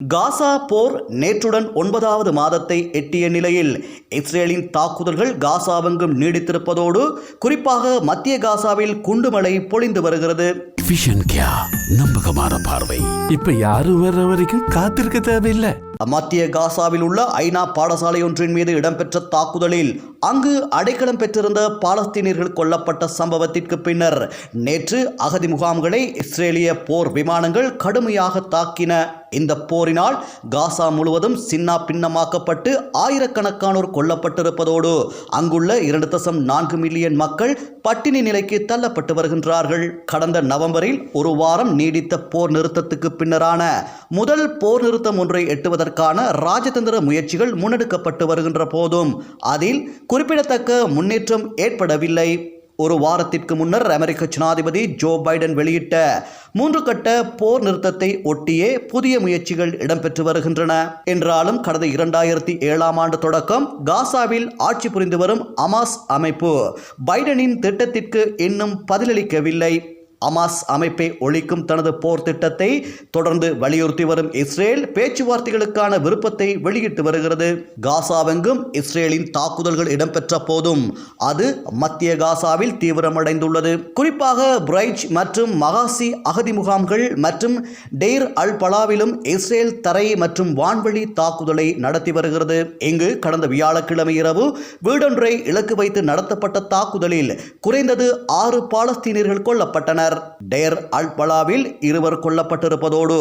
காசா போர் நேற்றுடன் ஒன்பதாவது மாதத்தை எட்டிய நிலையில் இஸ்ரேலின் தாக்குதல்கள் காசாவெங்கும் நீடித்திருப்பதோடு குறிப்பாக மத்திய காசாவில் குண்டுமழை பொழிந்து வருகிறது. விஷன் கியா நம்பகமான பார்வை. இப்ப யாரும் வர்ற வரைக்கும் காத்திருக்க தேவையில்லை. மத்திய காசாவில் உள்ள ஐநா பாடசாலை ஒன்றின் மீது இடம்பெற்ற தாக்குதலில் அங்கு அடைக்கலம் பெற்றிருந்த பாலஸ்தீனியர்கள் கொல்லப்பட்ட சம்பவத்திற்கு பின்னர் நேற்று அகதி முகாம்களை இஸ்ரேலிய போர் விமானங்கள் கடுமையாக தாக்கின. இந்த போரினால் காசா முழுவதும் சின்னா பின்னமாக்கப்பட்டு ஆயிரக்கணக்கானோர் கொல்லப்பட்டிருப்பதோடு அங்குள்ள இரண்டு தசம் நான்கு மில்லியன் மக்கள் பட்டினி நிலைக்கு தள்ளப்பட்டு வருகின்றார்கள். கடந்த நவம்பரில் ஒரு வாரம் நீடித்த போர் நிறுத்தத்துக்கு பின்னரான முதல் போர் நிறுத்தம் ஒன்றை எட்டுவதற்கான ராஜதந்திர முயற்சிகள் முன்னெடுக்கப்பட்டு வருகின்ற போதும் அதில் குறிப்பிடத்தக்க முன்னேற்றம் ஏற்படவில்லை. ஒரு வாரத்திற்கு முன்னர் அமெரிக்க ஜனாதிபதி ஜோ பைடன் வெளியிட்ட மூன்று கட்ட போர் நிறுத்தத்தை ஒட்டியே புதிய முயற்சிகள் இடம்பெற்று வருகின்றன. என்றாலும் கடந்த இரண்டாயிரத்தி ஏழாம் ஆண்டு தொடக்கம் காசாவில் ஆட்சி புரிந்து வரும் அமாஸ் அமைப்பு பைடனின் திட்டத்திற்கு இன்னும் பதிலளிக்கவில்லை. அமாஸ் அமைப்பை ஒழிக்கும் தனது போர் திட்டத்தை தொடர்ந்து வலியுறுத்தி வரும் இஸ்ரேல் பேச்சுவார்த்தைகளுக்கான விருப்பத்தை வெளியிட்டு வருகிறது. காசாவெங்கும் இஸ்ரேலின் தாக்குதல்கள் இடம்பெற்ற போதும் அது மத்திய காசாவில் தீவிரமடைந்துள்ளது. குறிப்பாக பிரைஜ் மற்றும் மகாசி அகதி முகாம்கள் மற்றும் டெய்ர் அல் பலாவிலும் இஸ்ரேல் தரை மற்றும் வான்வழி தாக்குதலை நடத்தி வருகிறது. இங்கு கடந்த வியாழக்கிழமை இரவு வீடொன்றை இலக்கு வைத்து நடத்தப்பட்ட தாக்குதலில் குறைந்தது ஆறு பாலஸ்தீனியர்கள் கொல்லப்பட்டனர். டேர் அல்பலாவில் இருவர் கொல்லப்பட்டிருப்பதோடு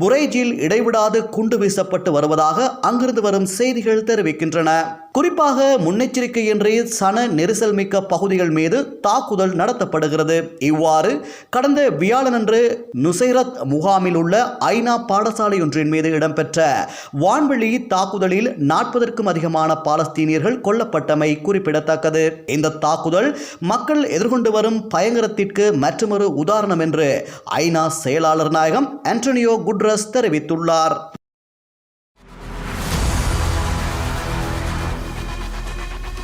புரைஜில் இடைவிடாது குண்டு வீசப்பட்டு வருவதாக அங்கிருந்து வரும் செய்திகள் தெரிவிக்கின்றன. குறிப்பாக முன்னெச்சரிக்கையின்றி சன நெரிசல் மிக்க பகுதிகள் மீது தாக்குதல் நடத்தப்படுகிறது. இவ்வாறு கடந்த வியாழனன்று நுசைரத் முகாமில் உள்ள ஐநா பாடசாலையொன்றின் மீது இடம்பெற்ற வான்வெளி தாக்குதலில் நாற்பதற்கும் அதிகமான பாலஸ்தீனியர்கள் கொல்லப்பட்டமை குறிப்பிடத்தக்கது. இந்த தாக்குதல் மக்கள் எதிர்கொண்டு வரும் பயங்கரத்திற்கு மற்றொரு உதாரணம் என்று ஐநா செயலாளர் நாயகம் ஆண்டனியோ குட்ரஸ் தெரிவித்துள்ளார்.